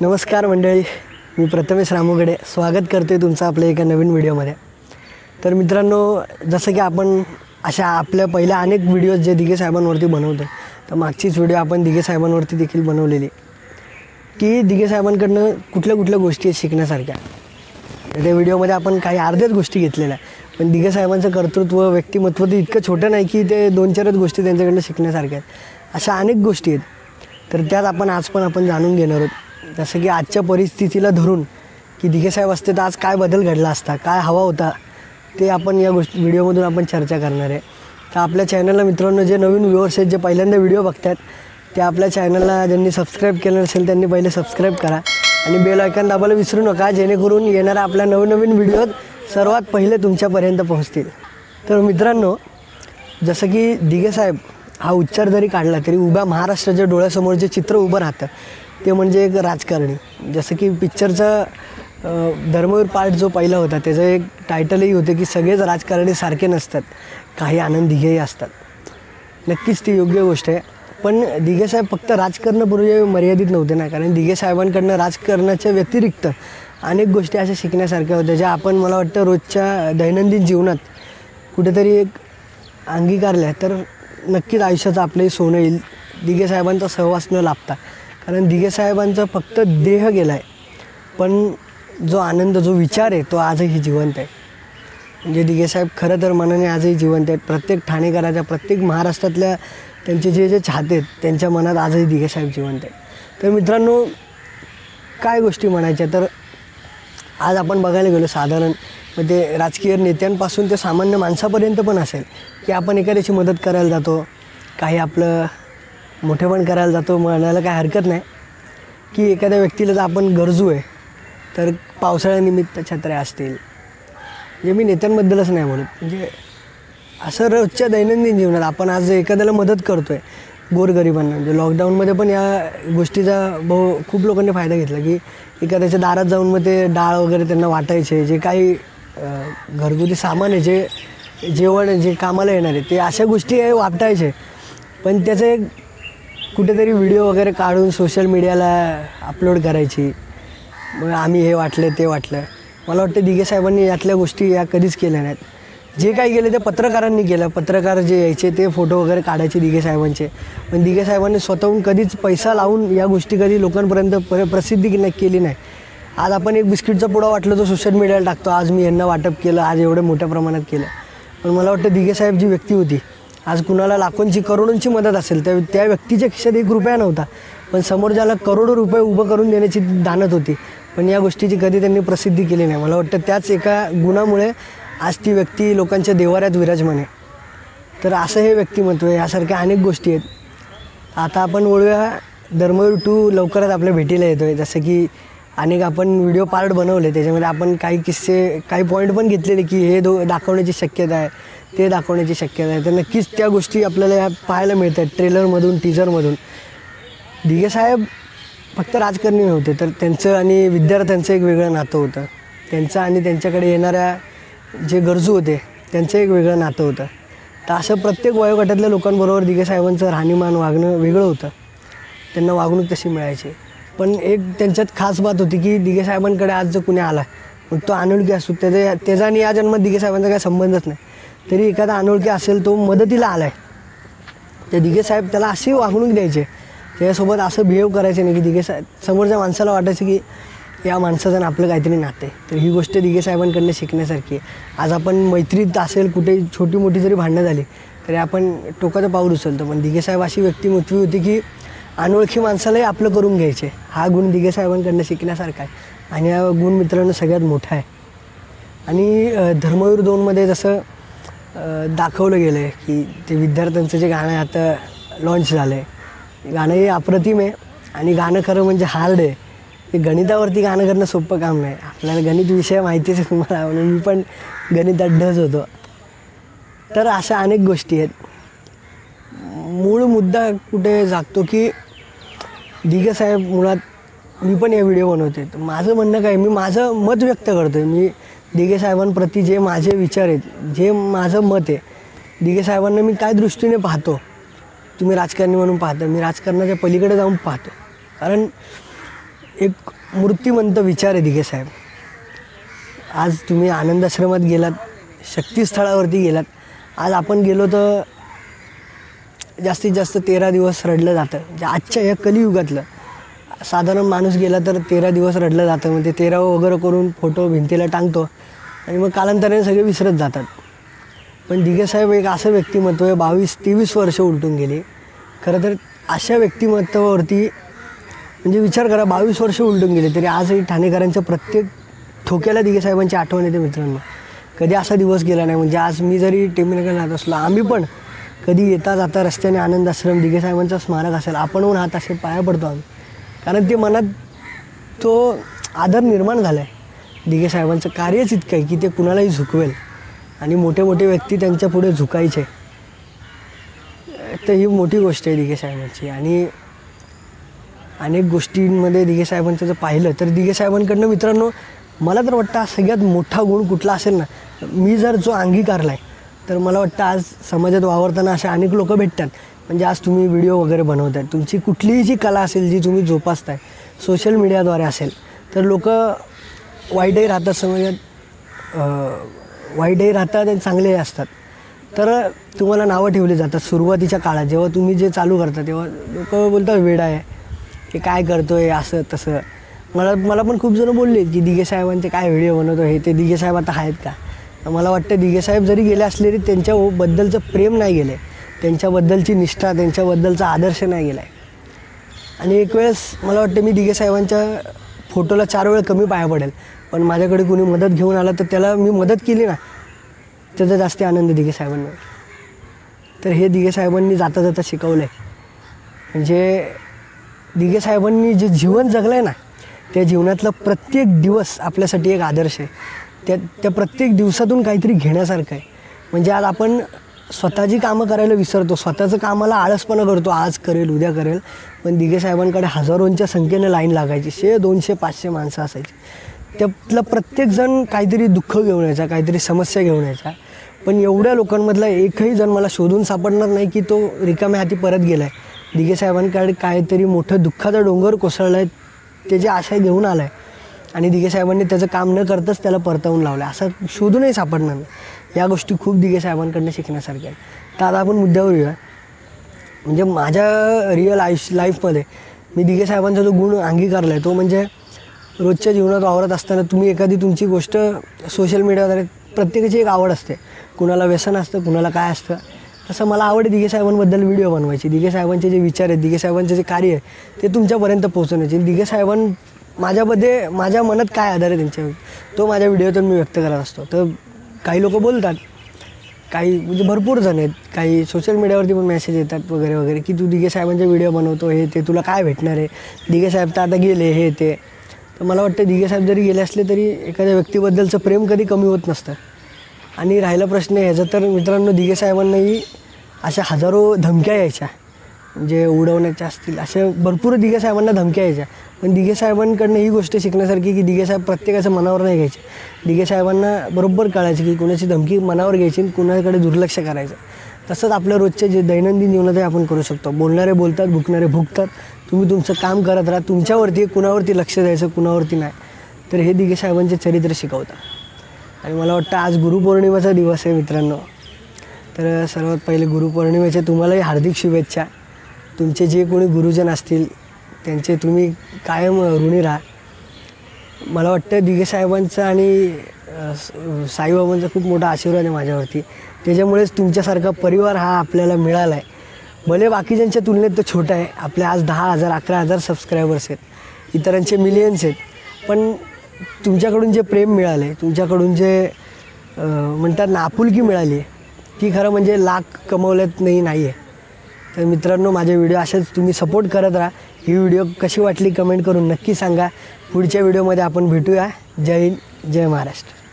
नमस्कार मंडळी मी प्रथमेश रामोगडे. स्वागत करते तुमचं आपल्या एका नवीन व्हिडिओमध्ये. तर मित्रांनो जसं की आपण अशा आपल्या पहिल्या अनेक व्हिडिओज जे दिघे साहेबांवरती बनवतो तर मागचीच व्हिडिओ आपण दिघे साहेबांवरती देखील बनवलेली. की दिघे साहेबांकडनं कुठल्या कुठल्या गोष्टी आहेत शिकण्यासारख्या? त्या व्हिडिओमध्ये आपण काही अर्ध्याच गोष्टी घेतलेल्या पण दिघे साहेबांचं कर्तृत्व व्यक्तिमत्व ते इतकं छोटं नाही की ते दोन चारच गोष्टी त्यांच्याकडनं शिकण्यासारख्या आहेत. अशा अनेक गोष्टी आहेत. तर त्यात आपण आज पण आपण जाणून घेणार आहोत. जसं की आजच्या परिस्थितीला धरून की दिघे साहेब असते तर आज काय बदल घडला असता काय हवा होता ते आपण या गोष्टी व्हिडिओमधून आपण चर्चा करणार आहे. तर आपल्या चॅनलला मित्रांनो जे नवीन व्ह्युअर्स आहेत जे पहिल्यांदा व्हिडिओ बघतात ते आपल्या चॅनलला ज्यांनी सबस्क्राईब केलं नसेल त्यांनी पहिले सबस्क्राईब करा. आणि बेल आयकॉन दाबायला विसरू नका जेणेकरून येणाऱ्या आपल्या नवनवीन व्हिडिओत सर्वात पहिले तुमच्यापर्यंत पोहोचतील. तर मित्रांनो जसं की दिघे साहेब हा उच्चार जरी काढला तरी उभ्या महाराष्ट्राच्या डोळ्यासमोर जे चित्र उभं राहतं ते म्हणजे एक राजकारणी. जसं की पिक्चरचा धर्मवीर पार्ट जो पहिला होता त्याचं एक टायटलही होतं की सगळेच राजकारणी सारखे नसतात. काही आनंद दिघेही असतात. नक्कीच ती योग्य गोष्ट आहे. पण दिघेसाहेब फक्त राजकारणापूर्वी मर्यादित नव्हते ना कारण दिघेसाहेबांकडनं राजकारणाच्या व्यतिरिक्त अनेक गोष्टी अशा शिकण्यासारख्या होत्या ज्या आपण मला वाटतं रोजच्या दैनंदिन जीवनात कुठेतरी एक अंगीकारल्या. तर नक्कीच आयुष्याचं आपलंही सोनं येईल. दिघेसाहेबांचा सहवास न लाभता. कारण दिघे साहेबांचा फक्त देह गेला आहे पण जो आनंद जो विचार आहे तो आजही जिवंत आहे. म्हणजे दिघेसाहेब खरं तर मनाने आजही जिवंत आहेत. प्रत्येक ठाणेकराच्या प्रत्येक महाराष्ट्रातल्या त्यांचे जे जे चाहते आहेत त्यांच्या मनात आजही दिघेसाहेब जिवंत आहेत. तर मित्रांनो काय गोष्टी म्हणायच्या? तर आज आपण बघायला गेलो साधारण म्हणजे राजकीय नेत्यांपासून ते सामान्य माणसापर्यंत पण असेल की आपण एखाद्याची मदत करायला जातो काही आपलं मोठेपण करायला जातो म्हणायला काय हरकत नाही. की एखाद्या व्यक्तीला जर आपण गरजू आहे तर पावसाळ्यानिमित्त छत्र्या असतील. म्हणजे मी नेत्यांबद्दलच नाही म्हणत म्हणजे असं रोजच्या दैनंदिन जीवनात आपण आज एखाद्याला मदत करतो आहे गोरगरिबांना. म्हणजे लॉकडाऊनमध्ये पण या गोष्टीचा बहु खूप लोकांनी फायदा घेतला की एखाद्याच्या दारात जाऊन मग ते डाळ वगैरे त्यांना वाटायचे जे काही घरगुती सामान आहे जे जेवण जे कामाला येणार आहे ते अशा गोष्टी आहे वाटायचे पण त्याचं एक कुठेतरी व्हिडिओ वगैरे काढून सोशल मीडियाला अपलोड करायची. मग आम्ही हे वाटलं ते वाटलं. मला वाटतं दिघे साहेबांनी यातल्या गोष्टी या कधीच केल्या नाहीत. जे काही केले ते पत्रकारांनी केलं. पत्रकार जे यायचे ते फोटो वगैरे काढायचे दिघे साहेबांचे. पण दिघे साहेबांनी स्वतःहून कधीच पैसा लावून या गोष्टी कधी लोकांपर्यंत प्र प्रसिद्धी नाही केली नाही. आज आपण एक बिस्किटचा पुडा वाटलं तो सोशल मीडियाला टाकतो. आज मी यांना वाटप केलं. आज एवढं मोठ्या प्रमाणात केलं. पण मला वाटतं दिघे साहेब जी व्यक्ती होती आज कुणाला लाखोंची करोडोंची मदत असेल त्या त्या व्यक्तीच्या खिशात एक रुपया नव्हता. पण समोर ज्याला करोडो रुपये उभं करून देण्याची दानत होती पण या गोष्टीची कधी त्यांनी प्रसिद्धी केली नाही. मला वाटतं त्याच एका गुणामुळे आज ती व्यक्ती लोकांच्या देवाऱ्यात विराजमान आहे. तर असं हे व्यक्तिमत्व आहे यासारख्या अनेक गोष्टी आहेत. आता आपण वळूया धर्मवीर टू लवकरच आपल्या भेटीला येतो आहे जसं की अनेक आपण व्हिडिओ पार्ट बनवले. त्याच्यामध्ये आपण काही किस्से काही पॉईंट पण घेतलेले की हे दो दाखवण्याची शक्यता आहे ते दाखवण्याची शक्यता आहे. तर नक्कीच त्या गोष्टी आपल्याला या पाहायला मिळतात ट्रेलरमधून टीजरमधून दिघे साहेब फक्त राजकारणी नव्हते तर त्यांचं आणि विद्यार्थ्यांचं एक वेगळं नातं होतं. त्यांचं आणि त्यांच्याकडे येणाऱ्या जे गरजू होते त्यांचं एक वेगळं नातं होतं. तर असं प्रत्येक वयोगटातल्या लोकांबरोबर दिघे साहेबांचं राहणीमान वागणं वेगळं होतं. त्यांना वागणूक तशी मिळायची. पण एक त्यांच्यात खास बात होती की दिघे साहेबांकडे आज जर कुणी आला मग तो अनोळखी असतो त्याचा त्याचा आणि या जन्मात दिघे साहेबांचा काही संबंधच नाही. तरी एखादा अनोळखी असेल तो मदतीला आला आहे त्या दिघे साहेब त्याला अशी वागणूक द्यायचे त्याच्यासोबत असं बिहेव करायचे नाही की दिघे साहेब समोरच्या माणसाला वाटायचं की या माणसाचं आपलं काहीतरी नातं. आहे तर ही गोष्ट दिघे साहेबांकडनं शिकण्यासारखी आहे. आज आपण मैत्रीत असेल कुठे छोटी मोठी जरी भांडणं झाली तरी आपण टोकाचं पाऊल उचलतो. पण दिघे साहेब अशी मृत्यू होती की अनोळखी माणसालाही आपलं करून घ्यायचे. हा गुण दिघे साहेबांकडनं शिकण्यासारखा आहे. आणि हा गुण मित्रांनो सगळ्यात मोठा आहे. आणि धर्मवीर दोनमध्ये जसं दाखवलं गेलं आहे की ते विद्यार्थ्यांचं जे गाणं आहे आता लॉन्च झालं आहे गाणं हे अप्रतिम आहे. आणि गाणं खरं म्हणजे हार्ड आहे. ते गणितावरती गाणं करणं सोपं काम नाही. आपल्याला गणित विषय माहितीच आहे तुम्हाला. म्हणून मी पण गणितात ढज होतो. तर अशा अनेक गोष्टी आहेत. मूळ मुद्दा कुठे जागतो की दिघे साहेब मुळात मी पण हे व्हिडिओ बनवते तर माझं म्हणणं काय मी माझं मत व्यक्त करतो आहे मी दिगे साहेबांप्रती जे माझे विचार आहेत जे माझं मत आहे दिघे साहेबांना मी काय दृष्टीने पाहतो. तुम्ही राजकारणी म्हणून पाहता मी राजकारणाच्या पलीकडे जाऊन पाहतो. कारण एक मूर्तिमंत विचार आहे दिगे साहेब. आज तुम्ही आनंदाश्रमात गेलात शक्तीस्थळावरती गेलात. आज आपण गेलो तर जास्तीत जास्त तेरा दिवस रडलं जातं. जे आजच्या या कलियुगातलं साधारण माणूस गेला तर तेरा दिवस रडलं जातं. म्हणजे ते तेरावं वगैरे करून फोटो भिंतीला टांगतो आणि मग कालांतराने सगळे विसरत जातात. पण दिघे साहेब एक असं व्यक्तिमत्व आहे बावीस तेवीस वर्ष उलटून गेली. खरं तर अशा व्यक्तिमत्वावरती म्हणजे विचार करा बावीस वर्ष उलटून गेले तरी आजही ठाणेकरांच्या प्रत्येक ठोक्याला दिघे साहेबांची आठवण येते मित्रांनो. कधी असा दिवस गेला नाही म्हणजे आज मी जरी टेमिनगर राहत असलो आम्ही पण कधी येता जाता रस्त्याने आनंद आश्रम दिघे साहेबांचा स्मारक असेल आपण होऊन हात असे पाया पडतो आम्ही. कारण ते मनात तो आदर निर्माण झाला आहे दिघे साहेबांचं कार्यच इतकं आहे की ते कुणालाही झुकवेल. आणि मोठे मोठे व्यक्ती त्यांच्या पुढे झुकायचे. तर ही मोठी गोष्ट आहे दिघे साहेबांची. आणि अनेक गोष्टींमध्ये दिघे साहेबांचं जर पाहिलं तर दिघे साहेबांकडनं मित्रांनो मला तर वाटतं हा सगळ्यात मोठा गुण कुठला असेल ना मी जर जो अंगीकारला आहे तर मला वाटतं आज समाजात वावरताना असे अनेक लोक भेटतात. म्हणजे आज तुम्ही व्हिडिओ वगैरे बनवताय. तुमची कुठलीही जी कला असेल जी तुम्ही जोपासताय सोशल मीडियाद्वारे असेल तर लोक वाईटही राहतात समाजात वाईटही राहतात आणि चांगलेही असतात. तर तुम्हाला नावं ठेवली जातात सुरुवातीच्या काळात. जेव्हा तुम्ही जे चालू करता तेव्हा लोक बोलतात वेडा आहे. हे काय करतोय? असं तसं. मला मला पण खूप जण बोलले की दिगे साहेबांचे काय व्हिडिओ बनवतो? हे ते दिगे साहेब आता आहेत का? मला वाटतं दिगेसाहेब जरी गेले असले तरी त्यांच्याबद्दलचं प्रेम नाही गेलं. आहे त्यांच्याबद्दलची निष्ठा त्यांच्याबद्दलचा आदर्श नाही गेला आहे आणि एक वेळेस मला वाटतं मी दिगेसाहेबांच्या फोटोला चार वेळ कमी पाया पडेल. पण माझ्याकडे कोणी मदत घेऊन आला तर त्याला मी मदत केली ना त्याचा जास्त आनंद दिगेसाहेबांना तर हे दिगेसाहेबांनी जाता जाता शिकवलं आहे म्हणजे दिगेसाहेबांनी जे जीवन जगलं आहे ना त्या जीवनातला प्रत्येक दिवस आपल्यासाठी एक आदर्श आहे. त्या त्या प्रत्येक दिवसातून काहीतरी घेण्यासारखं आहे. म्हणजे आज आपण स्वतःची कामं करायला विसरतो. स्वतःचं कामाला आळसपणा करतो. आज करेल उद्या करेल. पण दिघे साहेबांकडे हजारोंच्या संख्येनं लाईन लागायची. शे दोनशे पाचशे माणसं असायची. त्यातलं प्रत्येकजण काहीतरी दुःख घेऊन यायचा काहीतरी समस्या घेऊन यायचा. पण एवढ्या लोकांमधला एकही जण मला शोधून सापडणार नाही की तो रिकाम्या हाती परत गेला आहे दिघे साहेबांकडे काहीतरी मोठं दुःखाचा डोंगर कोसळला आहे त्याची आशा घेऊन आला आहे आणि दिघे साहेबांनी त्याचं काम न करताच त्याला परतवून लावलं. असं शोधूनही सापडणार नाही या गोष्टी खूप दिघे साहेबांकडनं शिकण्यासारख्या आहेत. तर आता आपण मुद्द्यावर येऊया. म्हणजे माझ्या रिअल आयुष्य लाईफमध्ये मी दिघे साहेबांचा जो गुण अंगीकारला आहे तो म्हणजे रोजच्या जीवनात वावरत असताना तुम्ही एखादी तुमची गोष्ट सोशल मीडियाद्वारे प्रत्येकाची एक आवड असते. कुणाला व्यसन असतं कुणाला काय असतं. तसं मला आवड आहे दिघे साहेबांबद्दल व्हिडिओ बनवायची. दिघे साहेबांचे जे विचार आहेत दिघे साहेबांचे जे कार्य आहे ते तुमच्यापर्यंत पोहोचवण्याचे. दिघे साहेबां माझ्यामध्ये माझ्या मनात काय आधार आहे त्यांच्या तो माझ्या व्हिडिओतून मी व्यक्त करत असतो. तर काही लोक बोलतात. काही म्हणजे भरपूर जण आहेत. काही सोशल मीडियावरती पण मेसेज येतात वगैरे वगैरे. की तू दिघे साहेबांचे व्हिडिओ बनवतो हे ते तुला काय भेटणार आहे? दिघे साहेब तर आता गेले हे ते. तर मला वाटतं दिघे साहेब जरी गेले असले तरी एखाद्या व्यक्तीबद्दलचं प्रेम कधी कमी होत नसतं. आणि राहिला प्रश्न ह्याचा तर मित्रांनो दिघे साहेबांनाही अशा हजारो धमक्या यायच्या. जे उडवण्याच्या असतील अशा भरपूर दिघे साहेबांना धमक्या यायच्या. पण दिघे साहेबांकडनं ही गोष्ट शिकण्यासारखी की दिघे साहेब प्रत्येकाचं मनावर नाही घ्यायचे. दिघे साहेबांना बरोबर कळायचं की कुणाची धमकी मनावर घ्यायची आणि कुणाकडे दुर्लक्ष करायचं. तसंच आपल्या रोजच्या जे दैनंदिन जीवनातही आपण करू शकतो. बोलणारे बोलतात भुकणारे भुकतात. तुम्ही तुमचं काम करत राहा. तुमच्यावरती कुणावरती लक्ष द्यायचं कुणावरती नाही. तर हे दिघे साहेबांचे चरित्र शिकवतात. आणि मला वाटतं आज गुरुपौर्णिमेचा दिवस आहे मित्रांनो. तर सर्वात पहिले गुरुपौर्णिमेच्या तुम्हालाही हार्दिक शुभेच्छा. तुमचे जे कोणी गुरुजन असतील त्यांचे तुम्ही कायम ऋणी राहा. मला वाटतं दिघे साहेबांचा आणि साईबाबांचा खूप मोठा आशीर्वाद आहे माझ्यावरती. त्याच्यामुळेच तुमच्यासारखा परिवार हा आपल्याला मिळाला आहे भले बाकीच्यांच्या तुलनेत तो छोटा आहे. आपले आज दहा हजार अकरा हजार सबस्क्रायबर्स आहेत. इतरांचे मिलियन्स आहेत. पण तुमच्याकडून जे प्रेम मिळालं आहे तुमच्याकडून जे म्हणतात ना आपुलकी मिळाली आहे ती खरं म्हणजे लाख कमवल्यात नाही नाही आहे तर मित्रांनो माझे व्हिडिओ असेच तुम्ही सपोर्ट करत राहा. ही व्हिडिओ कशी वाटली कमेंट करून नक्की सांगा. पुढच्या व्हिडिओमध्ये आपण भेटूया. जय हिंद जय महाराष्ट्र.